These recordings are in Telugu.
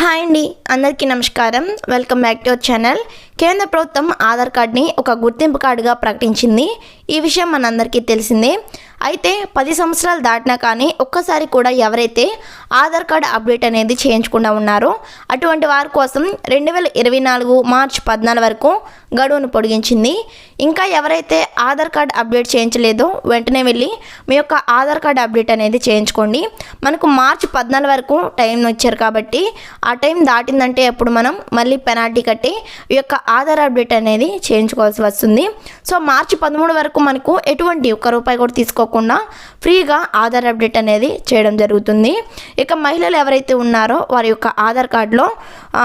హాయ్ అండి అందరికీ నమస్కారం. Welcome back to our channel కేంద్ర ప్రభుత్వం ఆధార్ కార్డ్ని ఒక గుర్తింపు కార్డుగా ప్రకటించింది. ఈ విషయం మనందరికీ తెలిసిందే. అయితే పది సంవత్సరాలు దాటినా కానీ ఒక్కసారి కూడా ఎవరైతే ఆధార్ కార్డ్ అప్డేట్ అనేది చేయించకుండా ఉన్నారో అటువంటి వారి కోసం రెండు వేల ఇరవై నాలుగు మార్చ్ పద్నాలుగు వరకు గడువును పొడిగించింది. ఇంకా ఎవరైతే ఆధార్ కార్డ్ అప్డేట్ చేయించలేదో వెంటనే వెళ్ళి మీ యొక్క ఆధార్ కార్డ్ అప్డేట్ అనేది చేయించుకోండి. మనకు మార్చ్ పద్నాలుగు వరకు టైం వచ్చారు కాబట్టి ఆ టైం దాటిందంటే అప్పుడు మనం మళ్ళీ పెనాల్టీ కట్టి ఈ యొక్క ఆధార్ అప్డేట్ అనేది చేయించుకోవాల్సి వస్తుంది. సో మార్చి పదమూడు వరకు మనకు ఎటువంటి ఒక్క రూపాయి కూడా తీసుకోకుండా ఫ్రీగా ఆధార్ అప్డేట్ అనేది చేయడం జరుగుతుంది. ఇక మహిళలు ఎవరైతే ఉన్నారో వారి యొక్క ఆధార్ కార్డులో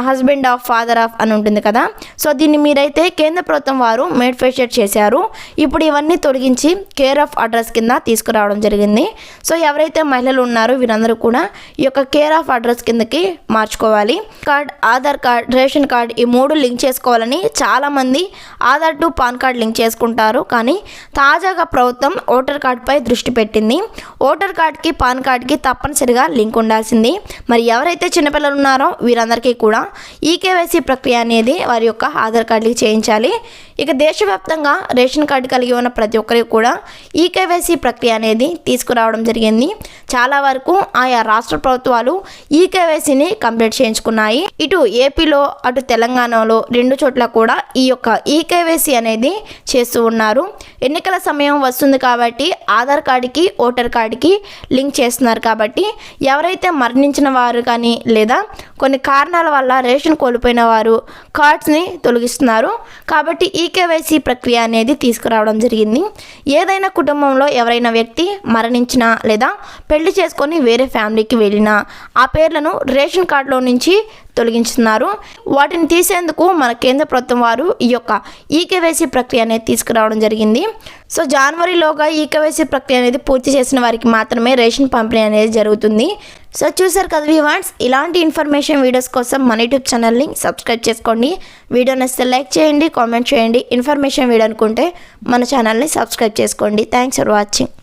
హస్బెండ్ ఆఫ్ ఫాదర్ ఆఫ్ అని ఉంటుంది కదా. సో దీన్ని మీరైతే కేంద్ర ప్రభుత్వం వారు మేడ్ఫెషర్ చేశారు. ఇప్పుడు ఇవన్నీ తొలగించి కేర్ ఆఫ్ అడ్రస్ కింద తీసుకురావడం జరిగింది. సో ఎవరైతే మహిళలు ఉన్నారో వీరందరూ కూడా ఈ యొక్క కేర్ ఆఫ్ అడ్రస్ కిందకి మార్చుకోవాలి. Card Aadhaar card ration card ఈ మూడు లింక్ చేసుకోవాలని చాలామంది Aadhaar to PAN card link చేసుకుంటారు. కానీ తాజాగా ప్రభుత్వం ఓటర్ కార్డ్ దృష్టి పెట్టింది. ఓటర్ కార్డ్కి పాన్ కార్డ్కి తప్పనిసరిగా లింక్ ఉండాల్సింది. మరి ఎవరైతే చిన్నపిల్లలు ఉన్నారో వీరందరికీ కూడా ఈ కేవైసీ ప్రక్రియ అనేది వారి యొక్క ఆధార్ కార్డుకి చేయించాలి. ఇక దేశవ్యాప్తంగా రేషన్ కార్డు కలిగి ఉన్న ప్రతి ఒక్కరికి కూడా ఈ కేవైసీ ప్రక్రియ అనేది తీసుకురావడం జరిగింది. చాలా వరకు ఆయా రాష్ట్ర ప్రభుత్వాలు ఈ కేవైసీని కంప్లీట్ చేయించుకున్నాయి. ఇటు ఏపీలో అటు తెలంగాణలో రెండు చోట్ల కూడా ఈ యొక్క ఈ కేవైసీ అనేది చేస్తూ ఉన్నారు. ఎన్నికల సమయం వస్తుంది కాబట్టి ఆ ఆధార్ కార్డుకి ఓటర్ కార్డుకి లింక్ చేస్తున్నారు కాబట్టి ఎవరైతే మరణించిన వారు కానీ లేదా కొన్ని కారణాల వల్ల రేషన్ కోల్పోయిన వారు కార్డ్స్ని తొలగిస్తున్నారు. కాబట్టి ఈ కేవైసీ ప్రక్రియ అనేది తీసుకురావడం జరిగింది. ఏదైనా కుటుంబంలో ఎవరైనా వ్యక్తి మరణించినా లేదా పెళ్ళి చేసుకొని వేరే ఫ్యామిలీకి వెళ్ళినా ఆ పేర్లను రేషన్ కార్డులో నుంచి తొలగించుతున్నారు. వాటిని తీసేందుకు మన కేంద్ర ప్రభుత్వం వారు ఈ యొక్క ఈకేవైసీ ప్రక్రియ అనేది తీసుకురావడం జరిగింది. సో జనవరిలోగా ఈకేవైసీ ప్రక్రియ అనేది పూర్తి చేసిన వారికి మాత్రమే రేషన్ పంపిణీ అనేది జరుగుతుంది. సో చూసారు కదా వివాన్స్ ఇలాంటి ఇన్ఫర్మేషన్ వీడియోస్ కోసం మన యూట్యూబ్ ఛానల్ని సబ్స్క్రైబ్ చేసుకోండి. వీడియో నచ్చితే లైక్ చేయండి కామెంట్ చేయండి. ఇన్ఫర్మేషన్ వీడియో అనుకుంటే మన ఛానల్ని సబ్స్క్రైబ్ చేసుకోండి. Thanks for watching